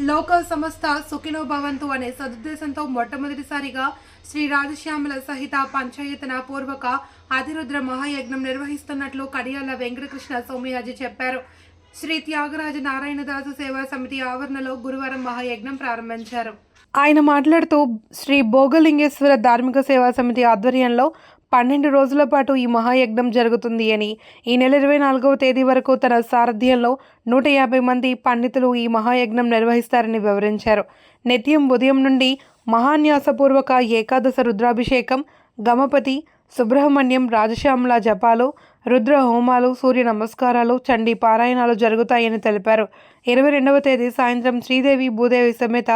లోక సంస్థ సుఖినో భవంతు అనే సదుద్దేశంతో మొట్టమొదటిసారిగా శ్రీ రాజశ్యామల సహిత పంచాయతన పూర్వక అతిరుద్ర మహాయజ్ఞం నిర్వహిస్తున్నట్లు కడియాల వెంకటకృష్ణ సోమయాజి చెప్పారు. శ్రీ త్యాగరాజ నారాయణదాసు సేవా సమితి ఆవరణలో గురువారం మహాయజ్ఞం ప్రారంభించారు. ఆయన మాట్లాడుతూ శ్రీ భోగలింగేశ్వర ధార్మిక సేవా సమితి ఆధ్వర్యంలో పన్నెండు రోజుల పాటు ఈ మహాయజ్ఞం జరుగుతుంది అని ఈ నెల ఇరవై నాలుగవ తేదీ వరకు తన సారథ్యంలో నూట యాభై మంది పండితులు ఈ మహాయజ్ఞం నిర్వహిస్తారని వివరించారు. నిత్యం ఉదయం నుండి మహాన్యాసపూర్వక ఏకాదశ రుద్రాభిషేకం గమపతి సుబ్రహ్మణ్యం రాజశ్యామల జపాలు రుద్ర హోమాలు సూర్య నమస్కారాలు చండీ పారాయణాలు జరుగుతాయని తెలిపారు. ఇరవై రెండవ తేదీ సాయంత్రం శ్రీదేవి భూదేవి సమేత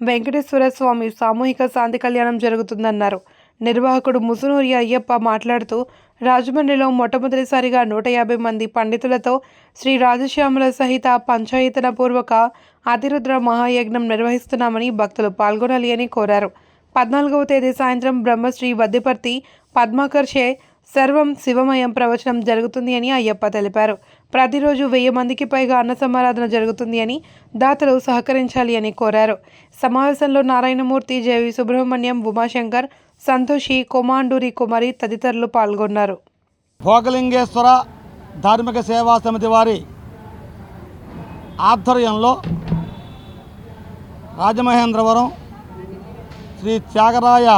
వెంకటేశ్వర స్వామి సామూహిక శాంతి కళ్యాణం జరుగుతుందన్నారు. నిర్వాహకుడు ముసునూరి అయ్యప్ప మాట్లాడుతూ రాజమండ్రిలో మొట్టమొదటిసారిగా నూట యాభై మంది పండితులతో శ్రీ రాజశ్యాముల సహిత పంచాయతన పూర్వక అతిరుద్ర మహాయజ్ఞం నిర్వహిస్తున్నామని భక్తులు పాల్గొనాలి అని కోరారు. పద్నాలుగవ తేదీ సాయంత్రం బ్రహ్మశ్రీ వద్దిపర్తి పద్మాకర్షే సర్వం శివమయం ప్రవచనం జరుగుతుంది అని అయ్యప్ప తెలిపారు. ప్రతిరోజు వెయ్యి మందికి పైగా అన్న సమారాధన జరుగుతుంది అని దాతలు సహకరించాలి అని కోరారు. సమావేశంలో నారాయణమూర్తి జేవి సుబ్రహ్మణ్యం ఉమాశంకర్ సంతోషి కొమాండూరి కుమారి తదితరులు పాల్గొన్నారు. భోగలింగేశ్వర ధార్మిక సేవా సమితి వారి ఆధ్వర్యంలో రాజమహేంద్రవరం శ్రీ త్యాగరాయ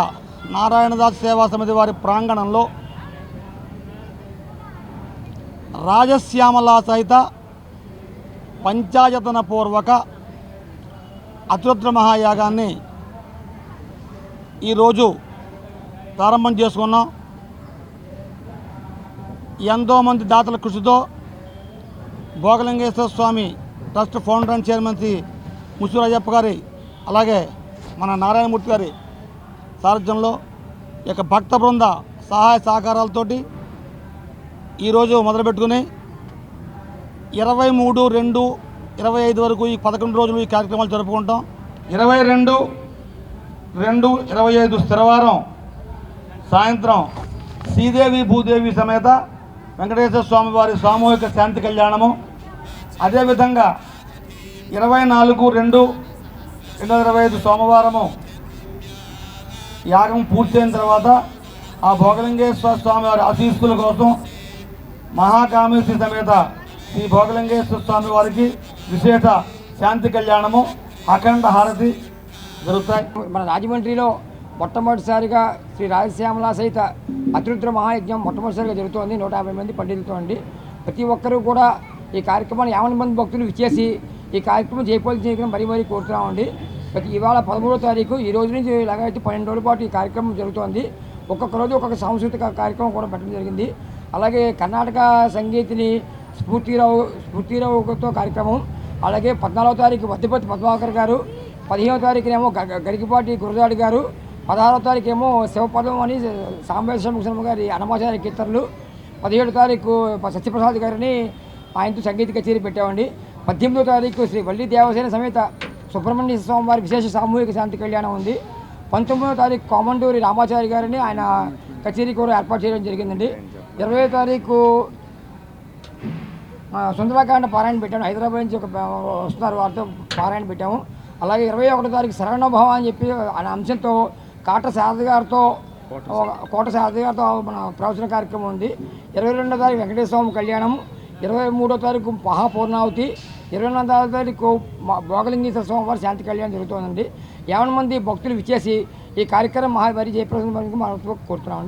నారాయణదాస్ సేవా సమితి వారి ప్రాంగణంలో రాజశ్యామల సహిత పంచాయతన పూర్వక అతిరుద్ర మహాయాగాన్ని ఈరోజు ప్రారంభం చేసుకున్నాం. ఎంతోమంది దాతల కృషితో Bhogalingeshwara Swami trust founder and chairman Shri Musuru గారి అలాగే మన నారాయణమూర్తి గారి సారథ్యంలో ఈ యొక్క భక్త బృంద సహాయ సహకారాలతోటి ఈరోజు మొదలుపెట్టుకుని ఇరవై మూడు రెండు ఇరవై ఐదు వరకు ఈ పదకొండు రోజులు ఈ కార్యక్రమాలు జరుపుకుంటాం. ఇరవై రెండు రెండు ఇరవై ఐదు స్థిరవారం సాయంత్రం శ్రీదేవి భూదేవి సమేత వెంకటేశ్వర స్వామి వారి సామూహిక శాంతి కళ్యాణము. అదేవిధంగా ఇరవై నాలుగు రెండు రెండు వందల ఇరవై ఐదు సోమవారము యాగం పూర్తయిన తర్వాత ఆ భోగలింగేశ్వర స్వామి వారి ఆశీస్సుల కోసం మహాకామేశ్వరి సమేత శ్రీ భోగలింగేశ్వర స్వామి వారికి విశేష శాంతి కళ్యాణము అఖండ హారతి జరుగుతాయి. మన రాజమండ్రిలో మొట్టమొదటిసారిగా శ్రీ రాజశ్యామల సహిత అతిరుద్ర మహాయజ్ఞం మొట్టమొదటిసారిగా జరుగుతోంది. నూట యాభై మంది పండితులతో అండి ప్రతి ఒక్కరూ కూడా ఈ కార్యక్రమాన్ని యాభై మంది భక్తులు విచ్చేసి ఈ కార్యక్రమం జయపాలి చేయడం మరీ మరీ కోరుతున్నామండి ప్రతి ఇవాళ పదమూడో తారీఖు ఈ రోజు నుంచి ఇలాగైతే పన్నెండు రోజుల పాటు ఈ కార్యక్రమం జరుగుతోంది. ఒక్కొక్క రోజు ఒక్కొక్క సాంస్కృతిక కార్యక్రమం కూడా పెట్టడం జరిగింది. అలాగే కర్ణాటక సంగీతిని స్ఫూర్తిరావు స్ఫూర్తిరావుతో కార్యక్రమం. అలాగే పద్నాలుగో తారీఖు వద్దిపతి పద్మాకర్ గారు పదిహేనో తారీఖునేమో గ- గురదాడి గారు పదహారో తారీఖు ఏమో శివపదం అని సాంబేశ్వర శర్మ గారి అనమాచార్య కీర్తనలు. పదిహేడు తారీఖు సత్యప్రసాద్ గారిని ఆయనతో సంగీత కచేరీ పెట్టామండి. పద్దెనిమిదో తారీఖు శ్రీ వల్లి దేవసేన సమేత సుబ్రహ్మణ్య స్వామి వారి విశేష సామూహిక శాంతి కళ్యాణం ఉంది. పంతొమ్మిదో తారీఖు కోమండూరి రామాచారి గారిని ఆయన కచేరీ కూడా ఏర్పాటు చేయడం జరిగిందండి. ఇరవై తారీఖు సుందరకాండ పారాయణ పెట్టాము హైదరాబాద్ నుంచి ఒక వస్తున్నారు వారితో పారాయణ పెట్టాము. అలాగే ఇరవై ఒకటో తారీఖు శరణభవ అని చెప్పి ఆయన అంశంతో కాట శారద గారితో కోట శారద. గారితో మన ప్రవచన కార్యక్రమం ఉంది. ఇరవై రెండో తారీఖు వెంకటేశ్వర స్వామి కళ్యాణం ఇరవై మూడో తారీఖు మహాపూర్ణావతి ఇరవై నాలుగో తారీఖు భోగలింగేశ్వర స్వామి వారి శాంతి కళ్యాణం జరుగుతుందండి. యావన మంది భక్తులు విచ్చేసి ఈ కార్యక్రమం మహా మరి జయప్రదం మనం కోరుతున్నాం